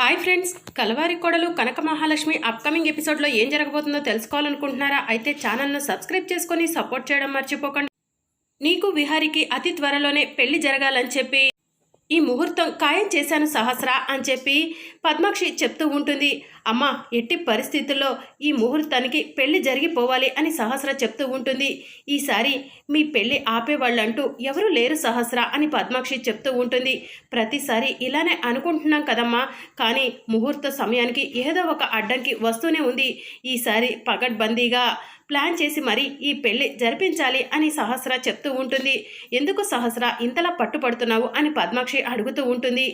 Hi friends Kalavari Kodalu Kanaka Mahalakshmi upcoming ఎపిసోడ్లో ఏం జరగబోతుందో తెలుసుకోవాలనుకుంటున్నారా? అయితే ఛానల్ను సబ్స్క్రైబ్ చేసుకొని సపోర్ట్ చేయడం మర్చిపోకండి. నీకు విహారికి అతి త్వరలోనే పెళ్ళి జరగాలని చెప్పి ఈ ముహూర్తం ఖాయం చేశాను సహస్ర అని చెప్పి పద్మాక్షి చెప్తూ ఉంటుంది. అమ్మ ఎట్టి పరిస్థితుల్లో ఈ ముహూర్తానికి పెళ్ళి జరిగిపోవాలి అని సహస్ర చెప్తూ ఉంటుంది. ఈసారి మీ పెళ్ళి ఆపేవాళ్ళంటూ ఎవరు లేరు సహస్ర అని పద్మాక్షి చెప్తూ ఉంటుంది. ప్రతిసారి ఇలానే అనుకుంటున్నాం కదమ్మా. కానీ ముహూర్త సమయానికి ఏదో ఒక అడ్డంకి వస్తూనే ఉంది. ఈసారి పగడ్బందీగా ప్లాన్ చేసి మరి ఈ పెళ్ళి జరిపించాలి అని సహస్ర చెప్తూ ఉంటుంది. ఎందుకు సహస్ర ఇంతలా పట్టుపడుతున్నావు అని పద్మాక్షి అడుగుతూ ఉంటుంది.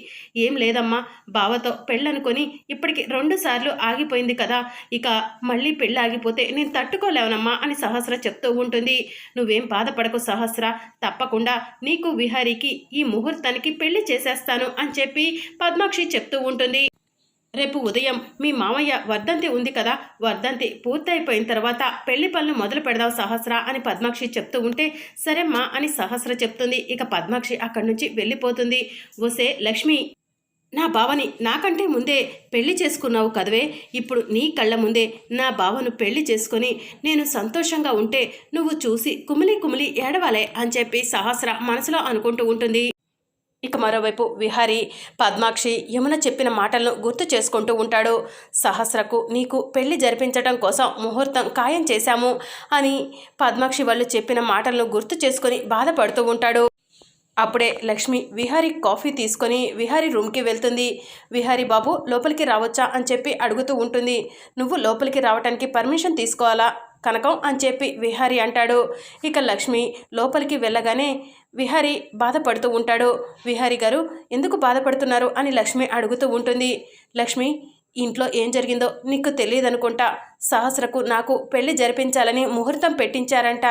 ఏం లేదమ్మా బావతో పెళ్ళనుకొని ఇప్పటికి రెండు సార్లు ఆగిపోయింది కదా. ఇక మళ్ళీ పెళ్ళి ఆగిపోతే నేను తట్టుకోలేవనమ్మా అని సహస్ర చెప్తూ ఉంటుంది. నువ్వేం బాధపడకు సహస్ర తప్పకుండా నీకు విహారీకి ఈ ముహూర్తానికి పెళ్ళి చేసేస్తాను అని చెప్పి పద్మాక్షి చెప్తూ ఉంటుంది. రేపు ఉదయం మీ మామయ్య వర్ధంతి ఉంది కదా? వర్ధంతి పూర్తయిపోయిన తర్వాత పెళ్ళి పనులు మొదలు పెడదాం సహస్ర అని పద్మాక్షి చెప్తూ ఉంటే సరేమ్మా అని సహస్ర చెప్తుంది. ఇక పద్మాక్షి అక్కడి నుంచి వెళ్ళిపోతుంది. ఓసే లక్ష్మి నా బావని నాకంటే ముందే పెళ్ళి చేసుకున్నావు కదవే. ఇప్పుడు నీ కళ్ళ ముందే నా బావను పెళ్ళి చేసుకొని నేను సంతోషంగా ఉంటే నువ్వు చూసి కుమిలి కుమిలి ఏడవాలే అని చెప్పి సహస్ర మనసులో అనుకుంటూ ఉంటుంది. ఇక మరోవైపు విహారి పద్మాక్షి యమున చెప్పిన మాటలను గుర్తు చేసుకుంటూ ఉంటాడు. సహస్రకు నీకు పెళ్ళి జరిపించడం కోసం ముహూర్తం ఖాయం చేశాము అని పద్మాక్షి వాళ్ళు చెప్పిన మాటలను గుర్తు చేసుకొని బాధపడుతూ ఉంటాడు. అప్పుడే లక్ష్మి విహారి కాఫీ తీసుకొని విహారి రూమ్కి వెళ్తుంది. విహారి బాబు లోపలికి రావచ్చా అని చెప్పి అడుగుతూ ఉంటుంది. నువ్వు లోపలికి రావడానికి పర్మిషన్ తీసుకోవాలా? కనకం అని చెప్పి విహారి అంటాడు. ఇక లక్ష్మి లోపలికి వెళ్ళగానే విహారి బాధపడుతూ ఉంటాడు. విహారి గారు ఎందుకు బాధపడుతున్నారు? అని లక్ష్మి అడుగుతూ ఉంటుంది. లక్ష్మి ఇంట్లో ఏం జరిగిందో నీకు తెలియదనుకుంటా. సహస్రకు నాకు పెళ్ళి జరిపించాలని ముహూర్తం పెట్టించారంట.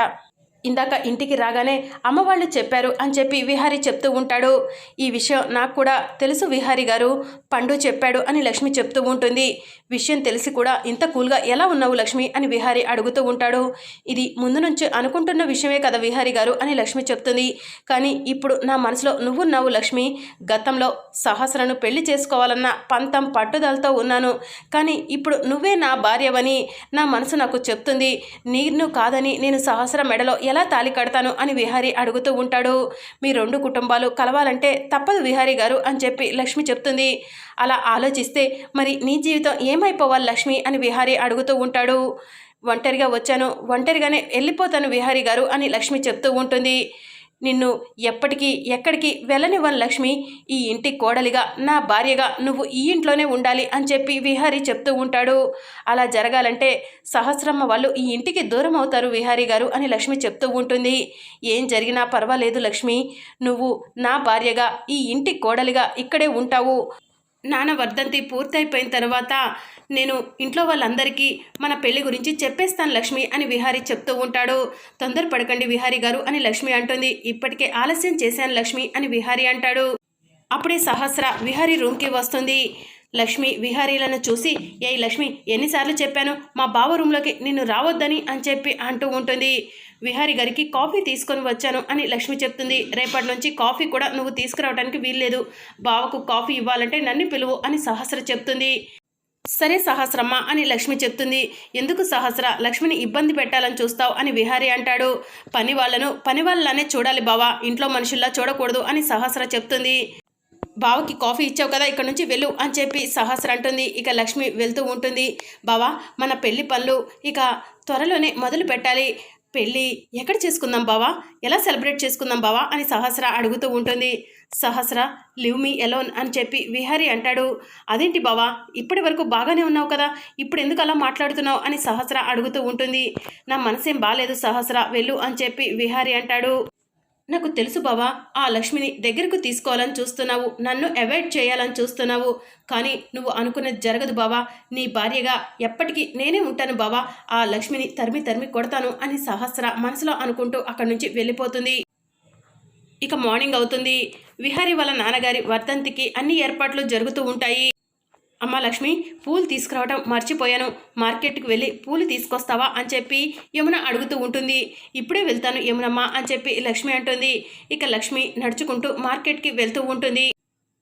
ఇందాక ఇంటికి రాగానే అమ్మ వాళ్ళు చెప్పారు అని చెప్పి విహారి చెప్తూ ఉంటాడు. ఈ విషయం నాకు కూడా తెలుసు విహారి గారు. పండు చెప్పాడు అని లక్ష్మి చెప్తూ ఉంటుంది. విషయం తెలిసి కూడా ఇంత కూల్గా ఎలా ఉన్నావు లక్ష్మి అని విహారి అడుగుతూ ఉంటాడు. ఇది ముందు నుంచి అనుకుంటున్న విషయమే కదా విహారి గారు అని లక్ష్మి చెప్తుంది. కానీ ఇప్పుడు నా మనసులో నువ్వున్నావు లక్ష్మి. గతంలో సహస్రను పెళ్ళి చేసుకోవాలన్న పంతం పట్టుదలతో ఉన్నాను. కానీ ఇప్పుడు నువ్వే నా భార్యవని నా మనసు నాకు చెప్తుంది. నీరు కాదని నేను సహస్ర మెడలో ఎలా తాలి కడతాను అని విహారి అడుగుతూ ఉంటాడు. మీ రెండు కుటుంబాలు కలవాలంటే తప్పదు విహారి గారు అని చెప్పి లక్ష్మి చెప్తుంది. అలా ఆలోచిస్తే మరి నీ జీవితం ఏమైపోవాలి లక్ష్మి అని విహారి అడుగుతూ ఉంటాడు. ఒంటరిగా వచ్చాను ఒంటరిగానే వెళ్ళిపోతాను విహారి గారు అని లక్ష్మి చెప్తూ ఉంటుంది. నిన్ను ఎప్పటికీ ఎక్కడికి వెళ్ళనివ్వను లక్ష్మి. ఈ ఇంటి కోడలిగా నా భార్యగా నువ్వు ఈ ఇంట్లోనే ఉండాలి అని చెప్పి విహారి చెప్తూ ఉంటాడు. అలా జరగాలంటే సహస్రమ్మ వాళ్ళు ఈ ఇంటికి దూరం అవుతారు విహారి గారు అని లక్ష్మి చెప్తూ ఉంటుంది. ఏం జరిగినా పర్వాలేదు లక్ష్మి. నువ్వు నా భార్యగా ఈ ఇంటి కోడలిగా ఇక్కడే ఉంటావు. నాన్న వర్ధంతి పూర్తయిపోయిన తర్వాత నేను ఇంట్లో వాళ్ళందరికీ మన పెళ్ళి గురించి చెప్పేస్తాను లక్ష్మి అని విహారి చెప్తూ ఉంటాడు. తొందరపడకండి విహారి గారు అని లక్ష్మి అంటుంది. ఇప్పటికే ఆలస్యం చేశాను లక్ష్మి అని విహారి అంటాడు. అప్పుడే సహస్ర విహారి రూమ్కి వస్తుంది. లక్ష్మి విహారీలను చూసి ఏ లక్ష్మి ఎన్నిసార్లు చెప్పాను? మా బావ రూమ్లోకి నిన్ను రావద్దని అని చెప్పి అంటూ ఉంటుంది. విహారి గారికి కాఫీ తీసుకొని వచ్చాను అని లక్ష్మి చెప్తుంది. రేపటి నుంచి కాఫీ కూడా నువ్వు తీసుకురావడానికి వీల్లేదు. బావకు కాఫీ ఇవ్వాలంటే నన్ను పిలువు అని సహస్ర చెప్తుంది. సరే సహస్రమ్మ అని లక్ష్మి చెప్తుంది. ఎందుకు సహస్ర? లక్ష్మిని ఇబ్బంది పెట్టాలని చూస్తావు అని విహారి అంటాడు. పని వాళ్ళను పని వాళ్ళనే చూడాలి బావా. ఇంట్లో మనుషుల్లా చూడకూడదు అని సహస్ర చెప్తుంది. బావకి కాఫీ ఇచ్చావు కదా ఇక్కడ నుంచి వెళ్ళు అని చెప్పి సహస్ర అంటుంది. ఇక లక్ష్మి వెళ్తూ ఉంటుంది. బావా మన పెళ్ళి పనులు ఇక త్వరలోనే మొదలు పెట్టాలి. పెళ్ళి ఎక్కడ చేసుకుందాం బావా? ఎలా సెలబ్రేట్ చేసుకుందాం బావా? అని సహస్ర అడుగుతూ ఉంటుంది. సహస్ర లివ్ మీ ఎలోన్ అని చెప్పి విహారి అంటాడు. అదేంటి బావా? ఇప్పటి వరకు బాగానే ఉన్నావు కదా? ఇప్పుడు ఎందుకు అలా మాట్లాడుతున్నావు? అని సహస్ర అడుగుతూ ఉంటుంది. నా మనసేం బాగాలేదు సహస్ర వెళ్ళు అని చెప్పి విహారి అంటాడు. నాకు తెలుసు బావా ఆ లక్ష్మిని దగ్గరకు తీసుకోవాలని చూస్తున్నావు నన్ను అవాయిడ్ చేయాలని చూస్తున్నావు. కానీ నువ్వు అనుకున్నది జరగదు బావా. నీ భార్యగా ఎప్పటికీ నేనే ఉంటాను బావా. ఆ లక్ష్మిని తరిమి తరిమి కొడతాను అని సహస్ర మనసులో అనుకుంటూ అక్కడి నుంచి వెళ్ళిపోతుంది. ఇక మార్నింగ్ అవుతుంది. విహారి వాళ్ళ నాన్నగారి వర్ధంతికి అన్ని ఏర్పాట్లు జరుగుతూ ఉంటాయి. అమ్మ లక్ష్మి పూలు తీసుకురావడం మర్చిపోయాను. మార్కెట్కి వెళ్ళి పూలు తీసుకొస్తావా అని చెప్పి యమున అడుగుతూ ఉంటుంది. ఇప్పుడే వెళ్తాను యమునమ్మ అని చెప్పి లక్ష్మి అంటుంది. ఇక లక్ష్మి నడుచుకుంటూ మార్కెట్కి వెళ్తూ ఉంటుంది.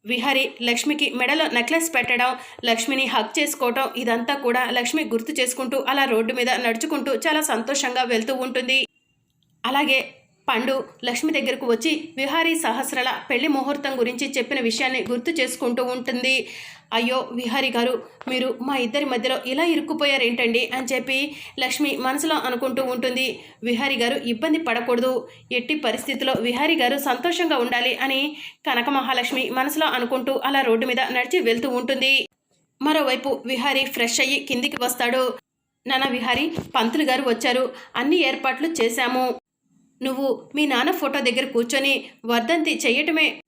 విహారి లక్ష్మికి మెడలో నెక్లెస్ పెట్టడం లక్ష్మిని హక్ చేసుకోవటం ఇదంతా కూడా లక్ష్మి గుర్తు చేసుకుంటూ అలా రోడ్డు మీద నడుచుకుంటూ చాలా సంతోషంగా వెళ్తూ ఉంటుంది. అలాగే పండు లక్ష్మి దగ్గరకు వచ్చి విహారీ సహస్రల పెళ్ళి ముహూర్తం గురించి చెప్పిన విషయాన్ని గుర్తు చేసుకుంటూ ఉంటుంది. అయ్యో విహారి గారు మీరు మా ఇద్దరి మధ్యలో ఇలా ఇరుక్కుపోయారేంటండి అని చెప్పి లక్ష్మి మనసులో అనుకుంటూ ఉంటుంది. విహారి గారు ఇబ్బంది పడకూడదు. ఎట్టి పరిస్థితిలో విహారి గారు సంతోషంగా ఉండాలి అని కనక మహాలక్ష్మి మనసులో అనుకుంటూ అలా రోడ్డు మీద నడిచి వెళ్తూ ఉంటుంది. మరోవైపు విహారీ ఫ్రెష్ అయ్యి కిందికి వస్తాడు. నాన్న విహారీ పంతులు గారు వచ్చారు. అన్ని ఏర్పాట్లు చేశాము. నువ్వు మీ నాన్న ఫోటో దగ్గర కూర్చొని వర్ధంతి చేయటమే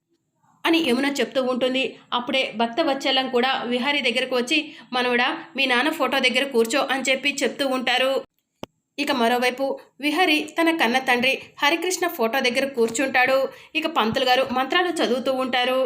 అని యమున చెప్తూ ఉంటుంది. అప్పుడే భక్త వచ్చేలం కూడా విహారీ దగ్గరకు వచ్చి మనవడా మీ నాన్న ఫోటో దగ్గర కూర్చో అని చెప్పి చెప్తూ ఉంటారు. ఇక మరోవైపు విహరి తన కన్న తండ్రి హరికృష్ణ ఫోటో దగ్గర కూర్చుంటాడు. ఇక పంతులు గారు మంత్రాలు చదువుతూ ఉంటారు.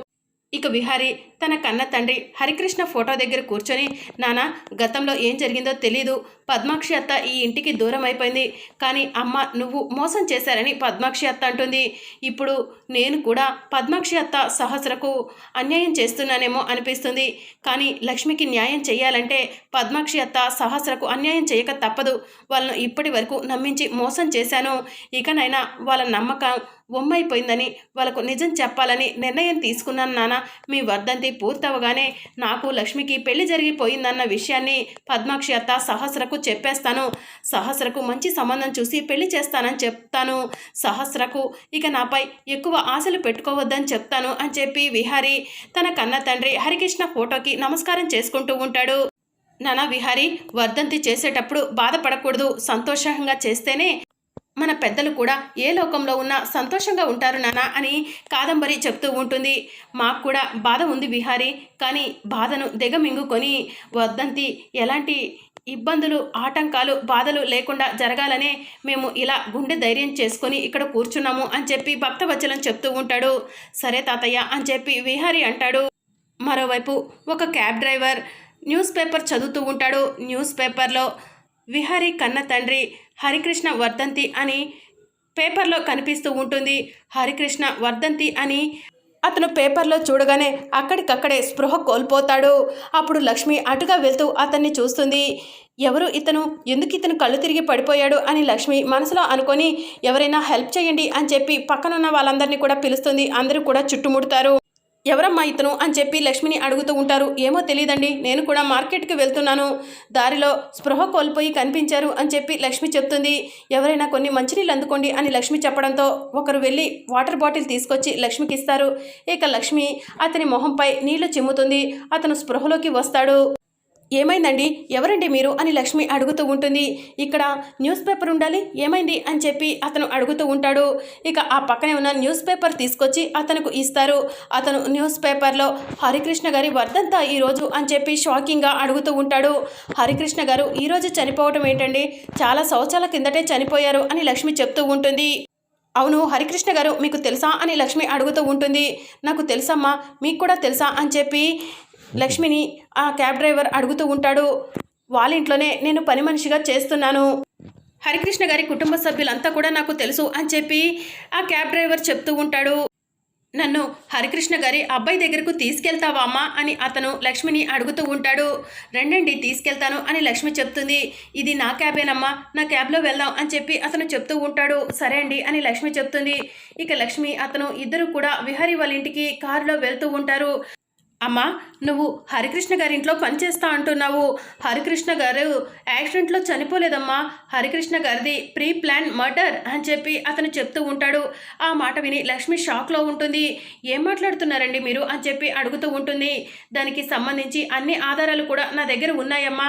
ఇక విహారి తన కన్న తండ్రి హరికృష్ణ ఫోటో దగ్గర కూర్చొని నాన్న గతంలో ఏం జరిగిందో తెలీదు. పద్మాక్షి అత్త ఈ ఇంటికి దూరం అయిపోయింది. కానీ అమ్మ నువ్వు మోసం చేశారని పద్మాక్షి అత్త అంటుంది. ఇప్పుడు నేను కూడా పద్మాక్షి అత్త సహస్రకు అన్యాయం చేస్తున్నానేమో అనిపిస్తుంది. కానీ లక్ష్మికి న్యాయం చేయాలంటే పద్మాక్షి అత్త సహస్రకు అన్యాయం చేయక తప్పదు. వాళ్ళను ఇప్పటి వరకు నమ్మించి మోసం చేశాను. ఇకనైనా వాళ్ళ నమ్మకం బొమ్మైపోయిందని వాళ్ళకు నిజం చెప్పాలని నిర్ణయం తీసుకున్నాను నాన్న. మీ వర్ధంతి పూర్తవగానే నాకు లక్ష్మికి పెళ్ళి జరిగిపోయిందన్న విషయాన్ని పద్మాక్షి అత్త సహస్రకు చెప్పేస్తాను. సహస్రకు మంచి సంబంధం చూసి పెళ్ళి చేస్తానని చెప్తాను. సహస్రకు ఇక నాపై ఎక్కువ ఆశలు పెట్టుకోవద్దని చెప్తాను అని చెప్పి విహారి తన కన్న తండ్రి హరికృష్ణ ఫోటోకి నమస్కారం చేసుకుంటూ ఉంటాడు. నానా విహారి వర్ధంతి చేసేటప్పుడు బాధపడకూడదు. సంతోషంగా చేస్తేనే మన పెద్దలు కూడా ఏ లోకంలో ఉన్నా సంతోషంగా ఉంటారు నాన్న అని కాదంబరి చెప్తూ ఉంటుంది. మాకు కూడా బాధ ఉంది విహారీ. కానీ బాధను దిగమింగుకొని వద్దంతి ఎలాంటి ఇబ్బందులు ఆటంకాలు బాధలు లేకుండా జరగాలనే మేము ఇలా గుండె ధైర్యం చేసుకొని ఇక్కడ కూర్చున్నాము అని చెప్పి భక్తవచ్చలం చెప్తూ ఉంటాడు. సరే తాతయ్య అని చెప్పి విహారీ అంటాడు. మరోవైపు ఒక క్యాబ్ డ్రైవర్ న్యూస్ పేపర్ చదువుతూ ఉంటాడు. న్యూస్ పేపర్లో విహారీ కన్న తండ్రి హరికృష్ణ వర్ధంతి అని పేపర్లో కనిపిస్తూ ఉంటుంది. హరికృష్ణ వర్ధంతి అని అతను పేపర్లో చూడగానే అక్కడికక్కడే స్పృహ కోల్పోతాడు. అప్పుడు లక్ష్మి అటుగా వెళ్తూ అతన్ని చూస్తుంది. ఎవరు ఇతను? ఎందుకు ఇతను కళ్ళు తిరిగి పడిపోయాడు అని లక్ష్మి మనసులో అనుకొని ఎవరైనా హెల్ప్ చేయండి అని చెప్పి పక్కనున్న వాళ్ళందరినీ కూడా పిలుస్తుంది. అందరూ కూడా చుట్టుముడతారు. ఎవరమ్మా ఇతను అని చెప్పి లక్ష్మిని అడుగుతూ ఉంటారు. ఏమో తెలియదండి నేను కూడా మార్కెట్కి వెళ్తున్నాను. దారిలో స్పృహ కోల్పోయి కనిపించారు అని చెప్పి లక్ష్మి చెప్తుంది. ఎవరైనా కొన్ని మంచినీళ్ళు అందుకోండి అని లక్ష్మి చెప్పడంతో ఒకరు వెళ్ళి వాటర్ బాటిల్ తీసుకొచ్చి లక్ష్మికి ఇస్తారు ఇక లక్ష్మి అతని మొహంపై నీళ్ళు చిమ్ముతుంది. అతను స్పృహలోకి వస్తాడు. ఏమైందండి? ఎవరండి మీరు అని లక్ష్మి అడుగుతూ ఉంటుంది. ఇక్కడ న్యూస్ పేపర్ ఉండాలి? ఏమైంది? అని చెప్పి అతను అడుగుతూ ఉంటాడు. ఇక ఆ పక్కనే ఉన్న న్యూస్ పేపర్ తీసుకొచ్చి అతనుకు ఇస్తారు. అతను న్యూస్ పేపర్లో హరికృష్ణ గారి వర్ధంతా ఈరోజు అని చెప్పి షాకింగ్గా అడుగుతూ ఉంటాడు. హరికృష్ణ గారు ఈరోజు చనిపోవటం ఏంటండి? చాలా సంవత్సరాల కిందటే చనిపోయారు అని లక్ష్మి చెప్తూ ఉంటుంది. అవును హరికృష్ణ గారు మీకు తెలుసా? అని లక్ష్మి అడుగుతూ ఉంటుంది. నాకు తెలుసమ్మా మీకు కూడా తెలుసా? అని చెప్పి లక్ష్మిని ఆ క్యాబ్ డ్రైవర్ అడుగుతూ ఉంటాడు. వాళ్ళ ఇంట్లోనే నేను పని మనిషిగా చేస్తున్నాను. హరికృష్ణ గారి కుటుంబ సభ్యులంతా కూడా నాకు తెలుసు అని చెప్పి ఆ క్యాబ్ డ్రైవర్ చెప్తూ ఉంటాడు. నన్ను హరికృష్ణ గారి అబ్బాయి దగ్గరకు తీసుకెళ్తావా అమ్మా అని అతను లక్ష్మిని అడుగుతూ ఉంటాడు. రెండండి తీసుకెళ్తాను అని లక్ష్మి చెప్తుంది. ఇది నా క్యాబేనమ్మా నా క్యాబ్లో వెళ్దాం అని చెప్పి అతను చెప్తూ ఉంటాడు. సరే అండి అని లక్ష్మి చెప్తుంది. ఇక లక్ష్మి అతను ఇద్దరు కూడా విహారీ వాళ్ళ ఇంటికి కారులో వెళ్తూ ఉంటారు. అమ్మా నువ్వు హరికృష్ణ గారి ఇంట్లో పనిచేస్తా అంటున్నావు. హరికృష్ణ గారు యాక్సిడెంట్లో చనిపోలేదమ్మా. హరికృష్ణ గారిది ప్రీ ప్లాన్ మర్డర్ అని చెప్పి అతను చెప్తూ ఉంటాడు. ఆ మాట విని లక్ష్మి షాక్లో ఉంటుంది. ఏం మాట్లాడుతున్నారండి మీరు అని చెప్పి అడుగుతూ ఉంటుంది. దానికి సంబంధించి అన్ని ఆధారాలు కూడా నా దగ్గర ఉన్నాయమ్మా.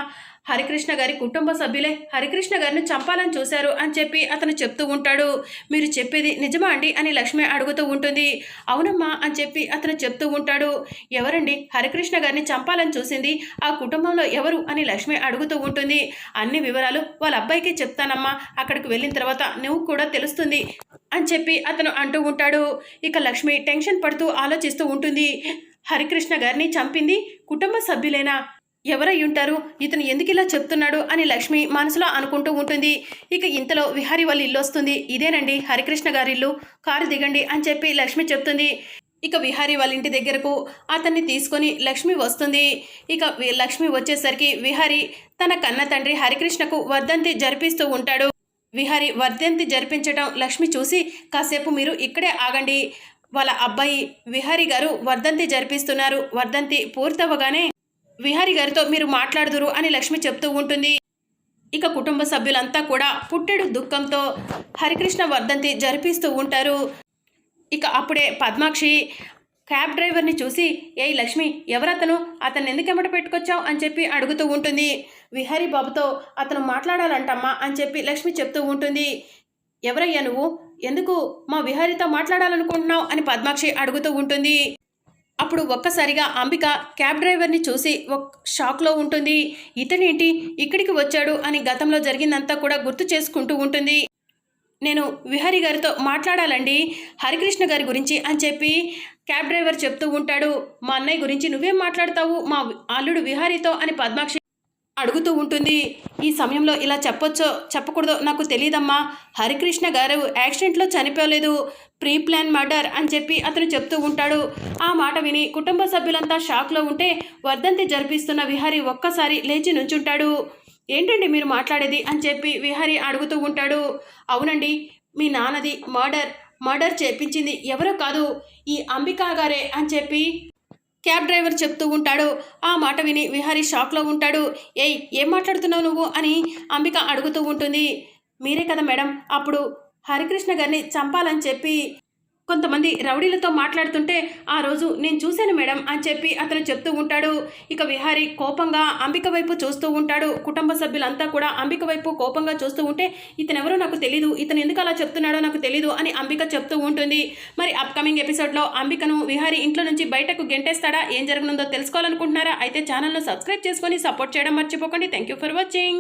హరికృష్ణ గారి కుటుంబ సభ్యులే హరికృష్ణ గారిని చంపాలని చూశారు అని చెప్పి అతను చెప్తూ ఉంటాడు. మీరు చెప్పేది నిజమా అండి అని లక్ష్మి అడుగుతూ ఉంటుంది. అవునమ్మా అని చెప్పి అతను చెప్తూ ఉంటాడు. ఎవరండి హరికృష్ణ గారిని చంపాలని చూసింది? ఆ కుటుంబంలో ఎవరు అని లక్ష్మి అడుగుతూ ఉంటుంది. అన్ని వివరాలు వాళ్ళ అబ్బాయికి చెప్తానమ్మా. అక్కడికి వెళ్ళిన తర్వాత నువ్వు కూడా తెలుస్తుంది అని చెప్పి అతను అంటూ ఉంటాడు. ఇక లక్ష్మి టెన్షన్ పడుతూ ఆలోచిస్తూ ఉంటుంది. హరికృష్ణ గారిని చంపింది కుటుంబ సభ్యులేనా? ఎవరై ఉంటారు ఇతను ఎందుకు ఇలా చెప్తున్నాడు అని లక్ష్మి మనసులో అనుకుంటూ ఉంటుంది. ఇక ఇంతలో విహారి వాళ్ళ ఇల్లు వస్తుంది. ఇదేనండి హరికృష్ణ గారి ఇల్లు కారు దిగండి అని చెప్పి లక్ష్మి చెప్తుంది. ఇక విహారీ వాళ్ళ ఇంటి దగ్గరకు అతన్ని తీసుకొని లక్ష్మి వస్తుంది. ఇక లక్ష్మి వచ్చేసరికి విహారీ తన కన్న తండ్రి హరికృష్ణకు వర్ధంతి జరిపిస్తూ ఉంటాడు. విహారీ వర్ధంతి జరిపించడం లక్ష్మి చూసి కాసేపు మీరు ఇక్కడే ఆగండి. వాళ్ళ అబ్బాయి విహారీ గారు వర్ధంతి జరిపిస్తున్నారు. వర్ధంతి పూర్తవగానే విహారీ గారితో మీరు మాట్లాడుదురు అని లక్ష్మి చెప్తూ ఉంటుంది. ఇక కుటుంబ సభ్యులంతా కూడా పుట్టెడు దుఃఖంతో హరికృష్ణ వర్ధంతి జరిపిస్తూ ఉంటారు. ఇక అప్పుడే పద్మాక్షి క్యాబ్ డ్రైవర్ని చూసి ఏయ్ లక్ష్మి ఎవరతను? అతను ఎందుకు ఎమ్మట పెట్టుకొచ్చావు? అని చెప్పి అడుగుతూ ఉంటుంది. విహారీ బాబుతో అతను మాట్లాడాలంటమ్మా అని చెప్పి లక్ష్మి చెప్తూ ఉంటుంది. ఎవరయ్యా నువ్వు? ఎందుకు మా విహారీతో మాట్లాడాలనుకుంటున్నావు? అని పద్మాక్షి అడుగుతూ ఉంటుంది. అప్పుడు ఒక్కసారిగా అంబిక క్యాబ్ డ్రైవర్ని చూసి ఒక షాక్లో ఉంటుంది. ఇతనేంటి? ఇక్కడికి వచ్చాడు అని గతంలో జరిగిందంతా కూడా గుర్తు చేసుకుంటూ ఉంటుంది. నేను విహారీ గారితో మాట్లాడాలండి. హరికృష్ణ గారి గురించి అని చెప్పి క్యాబ్ డ్రైవర్ చెప్తూ ఉంటాడు. మా అన్నయ్య గురించి నువ్వేం మాట్లాడతావు? మా అల్లుడు విహారీతో అని పద్మాక్షి అడుగుతూ ఉంటుంది. ఈ సమయంలో ఇలా చెప్పొచ్చో చెప్పకూడదో నాకు తెలియదమ్మా హరికృష్ణ గారు యాక్సిడెంట్లో చనిపోలేదు. ప్రీ ప్లాన్ మర్డర్ అని చెప్పి అతను చెప్తూ ఉంటాడు. ఆ మాట విని కుటుంబ సభ్యులంతా షాక్లో ఉంటే వర్ధంతి జరిపిస్తున్న విహారీ ఒక్కసారి లేచి నుంచుంటాడు. ఏంటండి మీరు మాట్లాడేది? అని చెప్పి విహారీ అడుగుతూ ఉంటాడు. అవునండి మీ నాన్నది మర్డర్. మర్డర్ చేపించింది ఎవరో కాదు. ఈ అంబికా గారే అని చెప్పి క్యాబ్ డ్రైవర్ చెప్తూ ఉంటాడు. ఆ మాట విని విహారీ షాక్లో ఉంటాడు. ఏయ్ ఏం మాట్లాడుతున్నావు నువ్వు? అని అంబిక అడుగుతూ ఉంటుంది. మీరే కదా మేడం అప్పుడు హరికృష్ణ గారిని చంపాలని చెప్పి కొంతమంది రౌడీలతో మాట్లాడుతుంటే ఆ రోజు నేను చూశాను మేడం అని చెప్పి అతను చెప్తూ ఉంటాడు. ఇక విహారీ కోపంగా అంబిక వైపు చూస్తూ ఉంటాడు. కుటుంబ సభ్యులంతా కూడా అంబిక వైపు కోపంగా చూస్తూ ఉంటే ఇతనెవరో నాకు తెలీదు. ఇతను ఎందుకు అలా చెప్తున్నాడో నాకు తెలీదు అని అంబిక చెప్తూ ఉంటుంది. మరి అప్కమింగ్ ఎపిసోడ్లో అంబికను విహారీ ఇంట్లో నుంచి బయటకు గెంటేస్తాడా? ఏం జరగనుందో తెలుసుకోవాలనుకుంటున్నారా? అయితే ఛానల్ను సబ్స్క్రైబ్ చేసుకొని సపోర్ట్ చేయడం మర్చిపోకండి. Thank you for watching